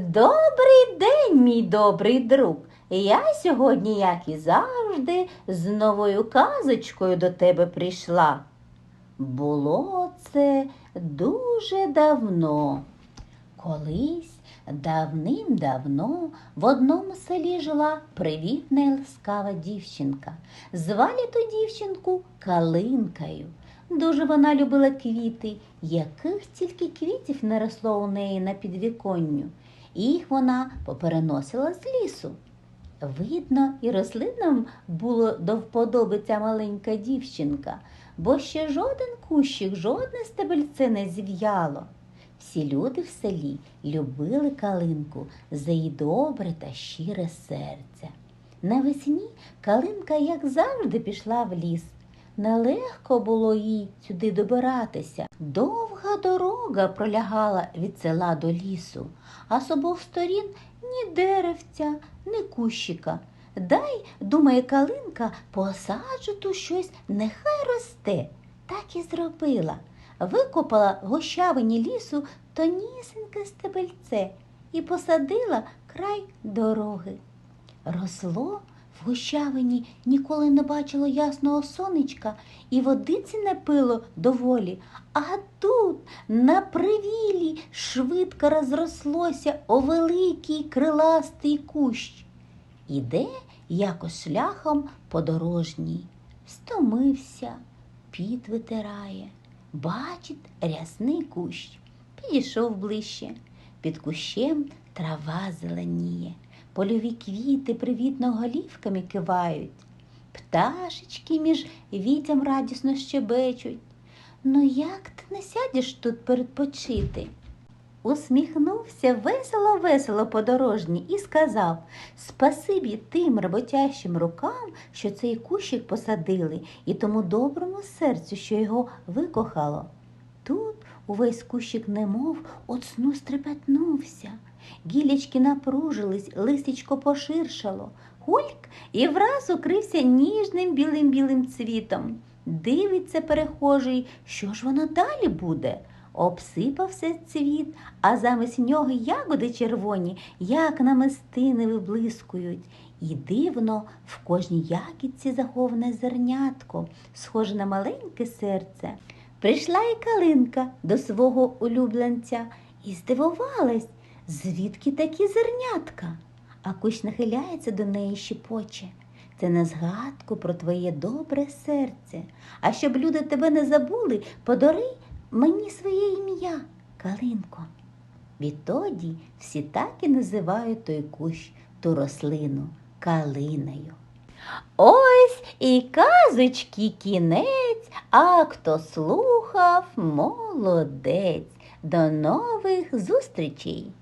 Добрий день, мій добрий друг. Я сьогодні, як і завжди, з новою казочкою до тебе прийшла. Було це дуже давно. Колись давним-давно в одному селі жила привітна і ласкава дівчинка. Звали ту дівчинку Калинкою. Дуже вона любила квіти, яких тільки квітів не росло у неї на підвіконню. Їх вона попереносила з лісу. Видно, і рослинам було до вподоби ця маленька дівчинка, бо ще жоден кущик, жодне стебельце не зів'яло. Всі люди в селі любили калинку за її добре та щире серце. Навесні калинка, як завжди, пішла в ліс. Нелегко було їй сюди добиратися. Довга дорога пролягала від села до лісу, а з обох сторін ні деревця, ні кущика. Дай, думає калинка, посаджу тут щось, нехай росте. Так і зробила. Викопала в гущавині лісу тонісеньке стебельце і посадила край дороги. Росло в гущавині ніколи не бачило ясного сонечка і водиці не пило доволі. А тут, на привілі, швидко розрослося о великий криластий кущ. Іде якось шляхом подорожній, стомився, піт витирає, бачить рясний кущ, підійшов ближче. Під кущем трава зеленіє, польові квіти привітно голівками кивають, пташечки між вітям радісно щебечуть. Ну як ти не сядеш тут передпочити? Усміхнувся весело-весело подорожній і сказав Спасибі тим роботящим рукам, що цей кущик посадили, і тому доброму серцю, що його викохало. Тут увесь кущик немов от сну стрепетнувся. Гілячки напружились, листечко поширшало, гульк і враз укрився ніжним білим-білим цвітом. Дивиться перехожий, що ж воно далі буде? Обсипався цвіт, а замість нього ягоди червоні, як намистини виблискують. І дивно в кожній ягідці заховане зернятко, схоже на маленьке серце. Прийшла і калинка до свого улюбленця і здивувалась, звідки такі зернятка. А кущ нахиляється до неї щепоче. Це на згадку про твоє добре серце. А щоб люди тебе не забули, подари мені своє ім'я, Калинко. Відтоді всі так і називають той кущ, ту рослину калиною. Ось і казочки кінець, а хто слухав, молодець. До нових зустрічей!